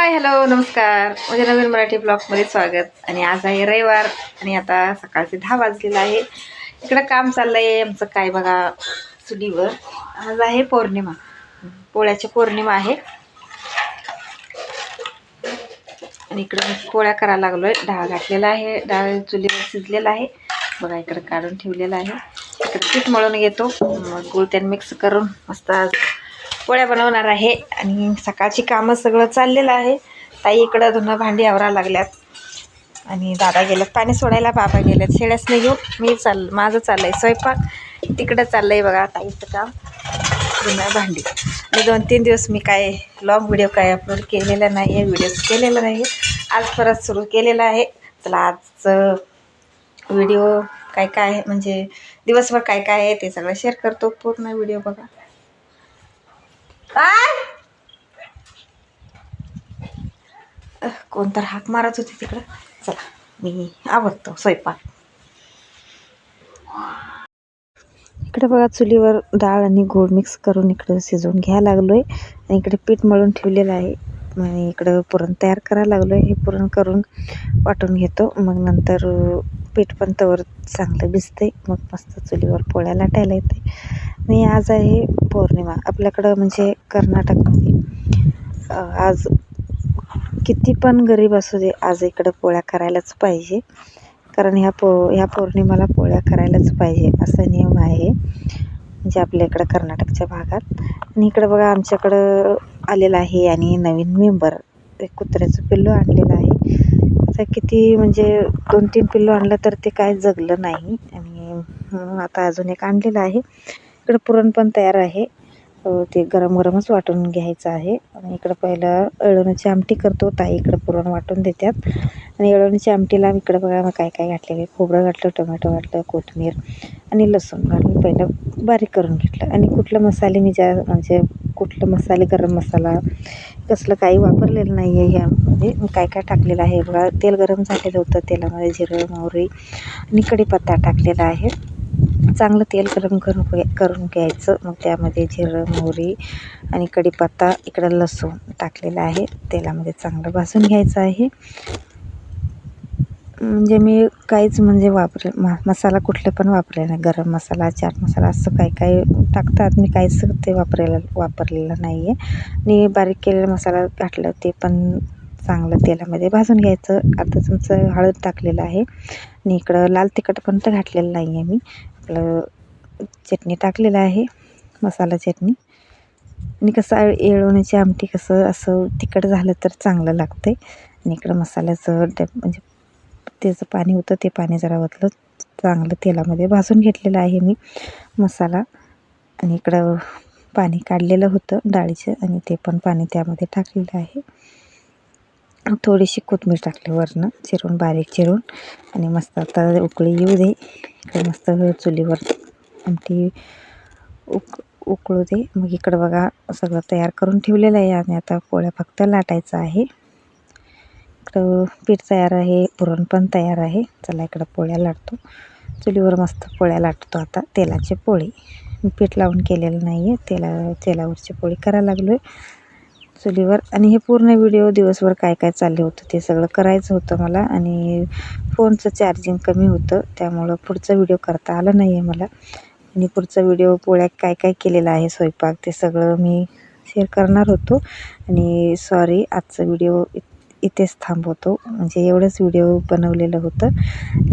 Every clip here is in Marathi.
हाय हॅलो नमस्कार. माझ्या नवीन मराठी ब्लॉगमध्ये स्वागत. आणि आज आहे रविवार आणि आता सकाळचे दहा वाजलेलं आहे. इकडं काम चाललं आहे आमचं काय बघा चुलीवर आज आहे पौर्णिमा. पोळ्याची पौर्णिमा आहे. आणि इकडं पोळ्या करायला लागलो आहे डाळ घातलेला आहे. डाळ चुलीवर शिजलेला आहे. बघा इकडं काढून ठेवलेलं आहे. इकडं पीठ मळून घेतो. मग गुळ मिक्स करून मस्त पोळ्या बनवणार आहे. आणि सकाळची कामं सगळं चाललेलं आहे. ताई इकडं धुणं भांडी आवरा लागल्यात. आणि दादा गेल्यात पाणी सोडायला बाबा गेल्यात शेळ्यासने घेऊन मी चाल माझं चाललं आहे स्वयंपाक. तिकडं चाललं आहे बघा ताईचं काम. धुणं भांडी. आणि दोन तीन दिवस मी काय लॉंग व्हिडिओ काय अपलोड केलेला नाही आहे व्हिडिओज केलेला नाही आहे आज परत सुरू केलेला आहे. चला आजचं व्हिडिओ काय काय आहे म्हणजे दिवसभर काय काय आहे ते सगळं शेअर करतो. पूर्ण व्हिडिओ बघा. काय? कोणतर हाक मारत होते तिकडं? चला मी आवडतो स्वयंपाक. इकडे बघा चुलीवर डाळ आणि गोड मिक्स करून इकडं शिजवून घ्यायला लागलो आहे आणि इकडे पीठ मळून ठेवलेलं आहे. आणि इकडं पुरण तयार करायला लागलो आहे हे पुरण करून वाटून घेतो. मग नंतर पीठ पण तवर चांगलं भिजते मग मस्त चुलीवर पोळ्या लाटायला येते आणि आज आहे पौर्णिमा. आपल्याकडं म्हणजे कर्नाटकमध्ये आज किती पण गरीब असू दे आज इकडं पोळ्या करायलाच पाहिजे. कारण ह्या पो ह्या पौर्णिमाला पोळ्या करायलाच पाहिजे असा नियम आहे. म्हणजे आपल्या इकडं कर्नाटकच्या भागात. आणि इकडं बघा आमच्याकडं आलेलं आहे आणि नवीन मेंबर. एक कुत्र्याचं पिल्लू आणलेलं आहे. आता किती म्हणजे दोन तीन पिल्लू आणलं तर ते काय जगलं नाही. आणि म्हणून आता अजून एक आणलेलं आहे. इकडं पुरण पण तयार आहे. ते गरम गरमच वाटून घ्यायचं आहे. आणि इकडं पहिलं अळवणीची आमटी करतो. ताई इकडं पुरण वाटून देतात आणि अळवणीच्या आमटीला इकडं बघा मग काय काय घातलेलं खोबरं घातलं टोमॅटो घातलं कोथमीर आणि लसूण घालून पहिलं बारीक करून घेतलं. आणि कुठलं मसाले मी ज्या म्हणजे कुठलं मसाले गरम मसाला कसलं काही वापरलेलं नाही आहे ह्यामध्ये म्हणजे काय काय टाकलेलं आहे. बघा तेल गरम झालेलं होतं तेलामध्ये जिरं मोहरी आणि कढीपत्ता टाकलेला आहे. चांगलं तेल गरम करून करून घ्यायचं. मग त्यामध्ये जिरं मोहरी आणि कढीपत्ता इकडं लसूण टाकलेलं आहे. तेलामध्ये चांगलं भाजून घ्यायचं आहे. म्हणजे मी काहीच म्हणजे वापरे मा मसाला कुठले पण वापरले नाही. गरम मसाला चाट मसाला असं काही काही टाकतात. मी काहीच ते वापरायला वापरलेलं नाही आहे आणि बारीक केलेला मसाला घातलं ते पण चांगलं तेलामध्ये भाजून घ्यायचं. आता तुमचं हळद टाकलेलं आहे. आणि इकडं लाल तिखट पण तर घातलेलं नाही आहे मी. आपलं चटणी टाकलेलं आहे मसाला चटणी. आणि कसं येळवण्याची आमटी कसं असं तिखट झालं तर चांगलं लागतं आहे आणि इकडं मसाल्याचं डब म्हणजे त्याचं पाणी होतं ते पाणी जरा ओतलं. चांगलं तेलामध्ये भाजून घेतलेलं आहे मी मसाला. आणि इकडं पाणी काढलेलं होतं डाळीचं आणि ते पण पाणी त्यामध्ये टाकलेलं आहे. थोडीशी कोथिंबीर टाकली वरनं चिरून बारीक चिरून. आणि मस्त आता उकळी येऊ दे. इकडे मस्त चुलीवर आमटी उक उकळू दे. मग इकडं बघा सगळं तयार करून ठेवलेलं आहे. आणि आता पोळ्या फक्त लाटायचं आहे. इकडं पीठ तयार आहे पुरण पण तयार आहे. चला इकडं पोळ्या लाटतो. चुलीवर मस्त पोळ्या लाटतो आता. तेलाची पोळी. मी पीठ लावून केलेलं नाही आहे तेला तेलावरची पोळी करायला लागलो आहे चुलीवर. आणि हे पूर्ण व्हिडिओ दिवसभर काय काय चालले होतं ते सगळं करायचं होतं मला. आणि फोनचं चार्जिंग कमी होतं. त्यामुळं पुढचा व्हिडिओ करता आला नाही आहे मला. आणि पुढचा व्हिडिओ पोळ्या काय काय केलेला आहे स्वयंपाक ते सगळं मी शेअर करणार होतो. आणि सॉरी आजचा व्हिडिओ इ इथेच थांबवतो. म्हणजे एवढंच व्हिडिओ बनवलेलं होतं.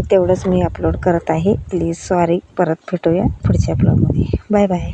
तेवढंच मी अपलोड करत आहे. प्लीज सॉरी परत भेटूया पुढच्या ब्लॉगमध्ये बाय बाय